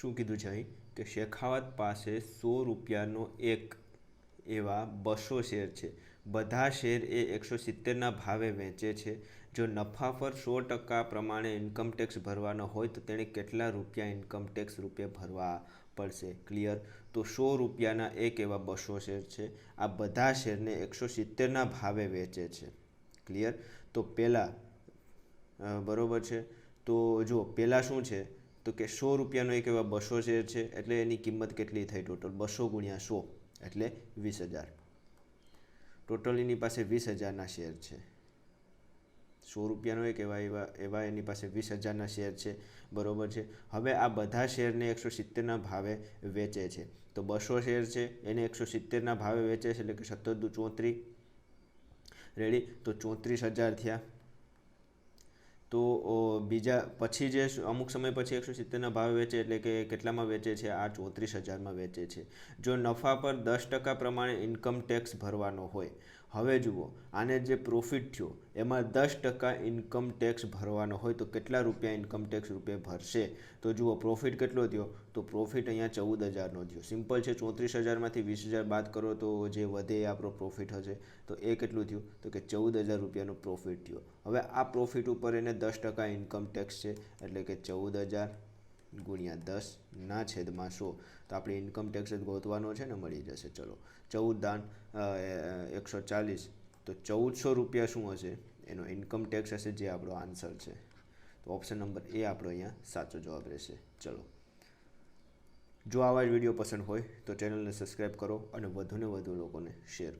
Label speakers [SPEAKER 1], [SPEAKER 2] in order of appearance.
[SPEAKER 1] શું કીધું છે અહીં? કે શેખાવત પાસે સો રૂપિયાનો એક એવા બસો શેર છે. બધા શેર એ એકસો સિત્તેરના ભાવે વેચે છે. જો નફા પર સો ટકા પ્રમાણે ઇન્કમટેક્સ ભરવાનો હોય તો તેણે કેટલા રૂપિયા ઇન્કમટેક્સ રૂપે ભરવા પડશે? ક્લિયર તો સો રૂપિયાના એક એવા બસો શેર છે. આ બધા શેરને એકસો સિત્તેરના ભાવે વેચે છે. ક્લિયર તો પહેલાં બરાબર છે? તો જો પહેલાં શું છે? તો કે સો રૂપિયાનો એક એવા બસો શેર છે, એટલે એની કિંમત કેટલી થઈ ટોટલ બસો ગુણ્યા સો, એટલે વીસ હજાર. ટોટલ એની પાસે વીસ હજારના શેર છે. સો રૂપિયાનો એક એવા એવા એવા એની પાસે વીસ હજારના શેર છે, બરાબર છે? હવે આ બધા શેરને એકસો સિત્તેરના ભાવે વેચે છે. તો બસો શેર છે, એને એકસો સિત્તેરના ભાવે વેચે છે, એટલે કે સત્તર દુ ચોત્રીસ રેડી તો ચોત્રીસ હજાર થયા. તો બીજા પછી જે અમુક સમય પછી એકસો સિત્તેરના ભાવે વેચે એટલે કે કેટલામાં વેચે છે? આ ચોત્રીસ હજારમાં વેચે છે. જો નફા પર દસ ટકા પ્રમાણે ઇન્કમ ટેક્સ ભરવાનો હોય હવે જુઓ, આને જે પ્રોફિટ થયો, એમાં દસ ટકા ઇન્કમ ટેક્સ ભરવાનો હોય તો કેટલા રૂપિયા ઇન્કમ ટેક્સ રૂપે ભરશે? તો જુઓ પ્રોફિટ કેટલો થયો? તો પ્રોફિટ અહીંયા ચૌદ હજારનો થયો. સિમ્પલ છે, ચોત્રીસ હજારમાંથી વીસ હજાર બાદ કરો તો જે વધે એ આપણો પ્રોફિટ હશે. તો એ કેટલું થયું? તો કે ચૌદ હજાર રૂપિયાનો પ્રોફિટ થયો. હવે આ પ્રોફિટ ઉપર એને દસ ટકા ઇન્કમ ટેક્સ છે, એટલે કે ચૌદ હજાર ગુણ્યા દસ ના છેદમાં સો. તો આપણે ઇન્કમ ટેક્સ જ ગોતવાનો છે ને, મળી જશે. ચલો ચૌદ દાન એકસો ચાલીસ. તો ચૌદસો રૂપિયા શું હશે? એનો ઇન્કમ ટેક્સ હશે જે આપણો આન્સર છે. તો ઓપ્શન નંબર એ આપણો અહીંયા સાચો જવાબ રહેશે. ચલો. જો આવા જ વીડિયો પસંદ હોય તો ચેનલને સબસ્ક્રાઈબ કરો અને વધુને વધુ લોકોને શેર